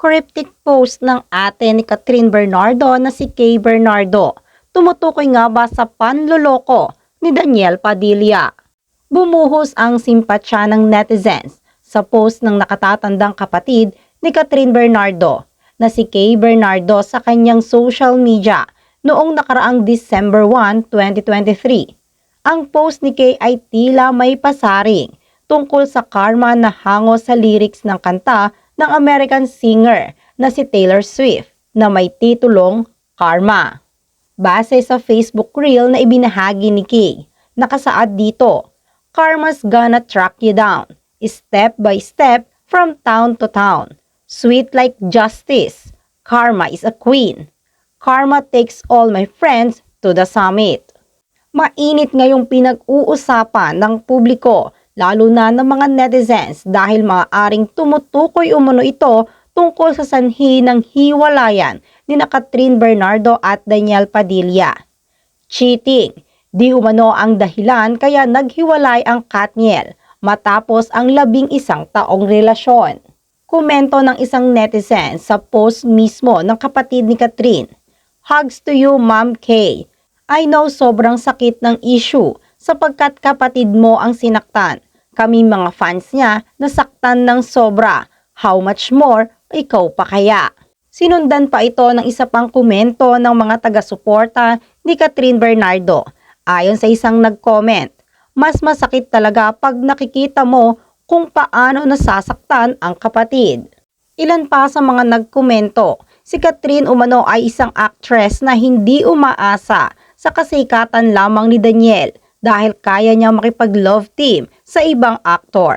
cryptic post ng ate ni Catherine Bernardo na si Kay Bernardo. Tumutukoy nga ba sa panloloko ni Daniel Padilla? Bumuhos ang simpatsya ng netizens sa post ng nakatatandang kapatid ni Catherine Bernardo na si Kay Bernardo sa kanyang social media noong nakaraang December 1, 2023. Ang post ni Kay ay tila may pasaring tungkol sa karma na hango sa lyrics ng kanta ng American singer na si Taylor Swift na may titulong Karma. Base sa Facebook reel na ibinahagi ni Kay, nakasaad dito, Karma's gonna track you down, step by step from town to town. Sweet like justice, Karma is a queen. Karma takes all my friends to the summit. Mainit ngayong pinag-uusapan ng publiko lalo na ng mga netizens dahil maaaring tumutukoy umano ito tungkol sa sanhi ng hiwalayan ni na Catherine Bernardo at Daniel Padilla. Cheating, di umano ang dahilan kaya naghiwalay ang Katniel matapos ang labing isang taong relasyon. Komento ng isang netizen sa post mismo ng kapatid ni Catherine. Hugs to you, Ma'am Kay. I know sobrang sakit ng issue sapagkat kapatid mo ang sinaktan. Kami mga fans niya nasaktan ng sobra. How much more, ikaw pa kaya? Sinundan pa ito ng isa pang komento ng mga taga-suporta ni Catherine Bernardo. Ayon sa isang nag-comment, mas masakit talaga pag nakikita mo kung paano nasasaktan ang kapatid. Ilan pa sa mga nagkomento, si Catherine Umano ay isang actress na hindi umaasa sa kasikatan lamang ni Daniel dahil kaya niya makipag-love team sa ibang aktor.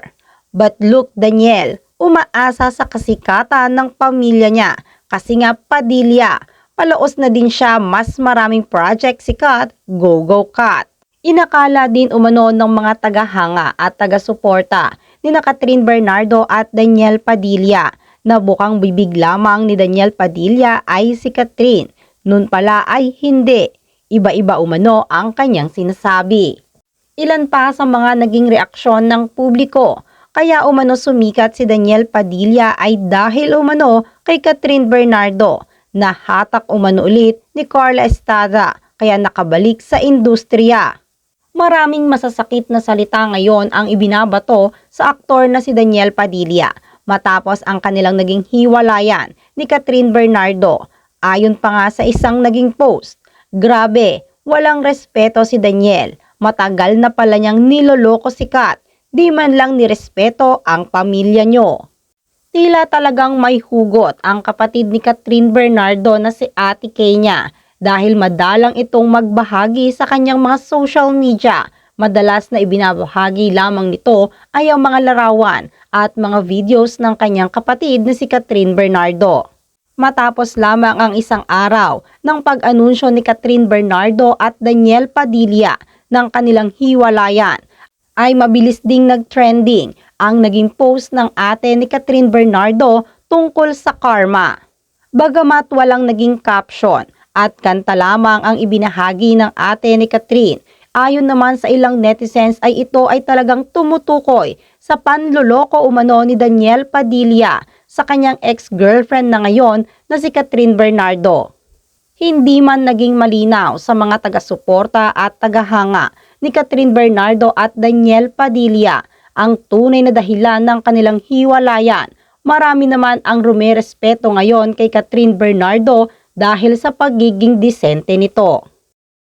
But look Daniel, umaasa sa kasikatan ng pamilya niya kasi nga Padilla, palaos na din siya mas maraming project sikat, go go cut. Inakala din umano ng mga tagahanga at taga-suporta ni na Catherine Bernardo at Daniel Padilla na bukang bibig lamang ni Daniel Padilla ay si Catherine. Noon pala ay hindi. Iba-iba umano ang kanyang sinasabi. Ilan pa sa mga naging reaksyon ng publiko kaya umano sumikat si Daniel Padilla ay dahil umano kay Catherine Bernardo na hatak umano ulit ni Carla Estrada kaya nakabalik sa industriya. Maraming masasakit na salita ngayon ang ibinabato sa aktor na si Daniel Padilla matapos ang kanilang naging hiwalayan ni Catherine Bernardo. Ayon pa nga sa isang naging post, Grabe, walang respeto si Daniel. Matagal na pala niyang niloloko si Kat. Di man lang nirespeto ang pamilya nyo. Tila talagang may hugot ang kapatid ni Catherine Bernardo na si Ate Kenya dahil madalang itong magbahagi sa kanyang mga social media. Madalas na ibinabahagi lamang nito ay ang mga larawan at mga videos ng kanyang kapatid na si Catherine Bernardo. Matapos lamang ang isang araw ng pag-anunsyo ni Catherine Bernardo at Daniel Padilla ng kanilang hiwalayan, ay mabilis ding nag-trending ang naging post ng ate ni Catherine Bernardo tungkol sa karma. Bagamat walang naging caption at kanta lamang ang ibinahagi ng ate ni Catherine, ayon naman sa ilang netizens ay ito ay talagang tumutukoy sa panloloko umano ni Daniel Padilla sa kanyang ex-girlfriend na ngayon na si Catherine Bernardo. Hindi man naging malinaw sa mga taga-suporta at tagahanga ni Catherine Bernardo at Daniel Padilla ang tunay na dahilan ng kanilang hiwalayan. Marami naman ang rumerespeto ngayon kay Catherine Bernardo dahil sa pagiging disente nito.